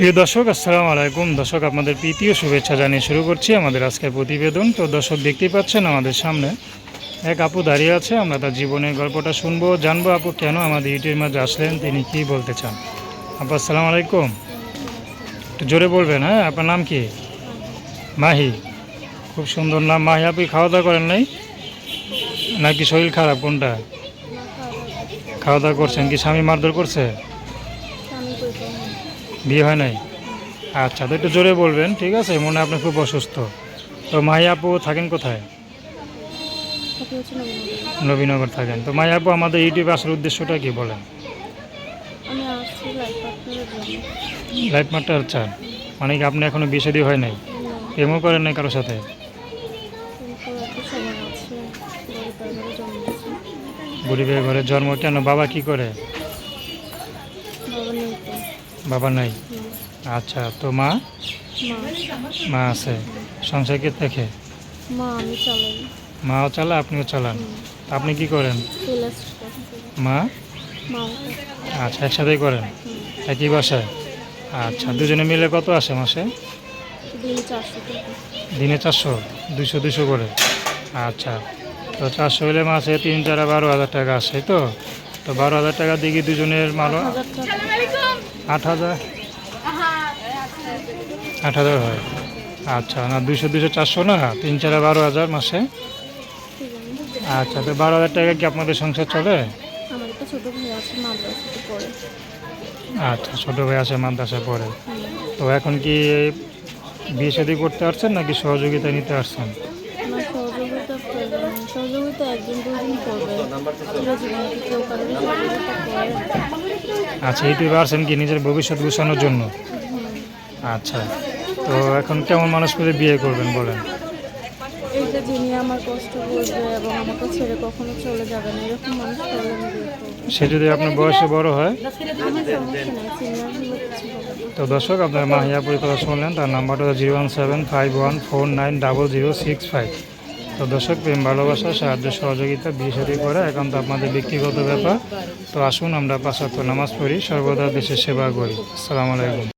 প্রিয় দর্শক, আসসালামু আলাইকুম। দর্শক, আপনাদের প্রীতীয় শুভেচ্ছা জানিয়ে শুরু করছি আমাদের আজকের প্রতিবেদন। তো দর্শক, দেখতেই পাচ্ছেন আমাদের সামনে এক আপু দাঁড়িয়ে আছে। আমরা তার জীবনের গল্পটা শুনব, জানব। আপু, কেন আমাদের ইউটিউবের মাঝে আসলেন? তিনি কি বলতে চান? আপু, আসসালামু আলাইকুম। একটু জোরে বলবেন হ্যাঁ? আপনার নাম কি? মাহি। খুব সুন্দর নাম। মাহি, আপনি খাওয়া দাওয়া করেন নাই? নাকি শরীর খারাপ? কোনটা? খাওয়া দাওয়া করছেন কি? স্বামী মারধর করছে? বিয়ে হয় নাই? আচ্ছা তো একটু জোরে বলবেন ঠিক আছে? মনে হয় আপনি খুব অসুস্থ। তো মাই আপু থাকেন কোথায়? নবীনগর। থাকেন। তো মাই আপু আমাদের ইউটিউবে আসার উদ্দেশ্যটা কি বলেন? লাইফ লাইফ চান? মানে কি আপনি এখনও বিয়ে শাদী হয় নাই? প্রেমও করেন নাই কারোর সাথে? গরিবের ঘরে জন্ম কেন? বাবা কি করে? বাবা নেই আচ্ছা তো মা? মা। আছে। সংসার কে দেখে? মা আমি চালাই। মাও চালা আপনিও চালান। আপনি কি করেন? মা? আচ্ছা একসাথেই করেন? একই বাসায়? আচ্ছা দুজনে মিলে কত আসে মাসে? দিন চারশো টাকা। দিনে চারশো? দুশো দুশো করে। আচ্ছা তো চারশো হলে মাসে তিন চার বারো হাজার টাকা আসে তো? তো বারো হাজার টাকা দিয়ে দুজনের মালো আট হাজার? আট হাজার হয়। আচ্ছা না দুশো দুশো চারশো না? তিন চার বারো হাজার মাসে? আচ্ছা তো বারো হাজার টাকা কি আপনাদের সংসার চলে? আচ্ছা ছোটো ভাই আছে মাদ্রাসা হুম। তো এখন কি বিয়ে শাদী করতে আসছেন নাকি সহযোগিতা নিতে আসছেন আমার সহযোগিতা প্রয়োজন নেই। সহযোগিতা একদিন দুদিন করবে পুরো জীবনে কি কেউ কারোর সহযোগিতা করে আচ্ছা ইউটিউবে আসছেন কি নিজের ভবিষ্যৎ গুছানোর জন্য? আচ্ছা তো এখন কেমন মানুষ করে বিয়ে করবেন বলেন? এইটা যিনি আমার কষ্ট বুঝবে এবং আমাকে ছেড়ে কখনো চলে যাবে না এরকম মানুষ করলে আমি বিয়ে করব। সে যদি আপনার বয়সে বড় হয়? তো দর্শক আপনার মাহিয়া কথা শুনলেন তার নাম্বারটা zero one seven five one four nine double zero six five. তো দর্শক, প্রেম, ভালোবাসা, সাহায্য, সহযোগিতা, বিয়ে সাথে এখন তো আপনাদের ব্যক্তিগত ব্যাপার। তো আসুন আমরা পাঁচাত্তর নামাজ পড়ি, সর্বদা দেশের সেবা করি। আসসালামু আলাইকুম।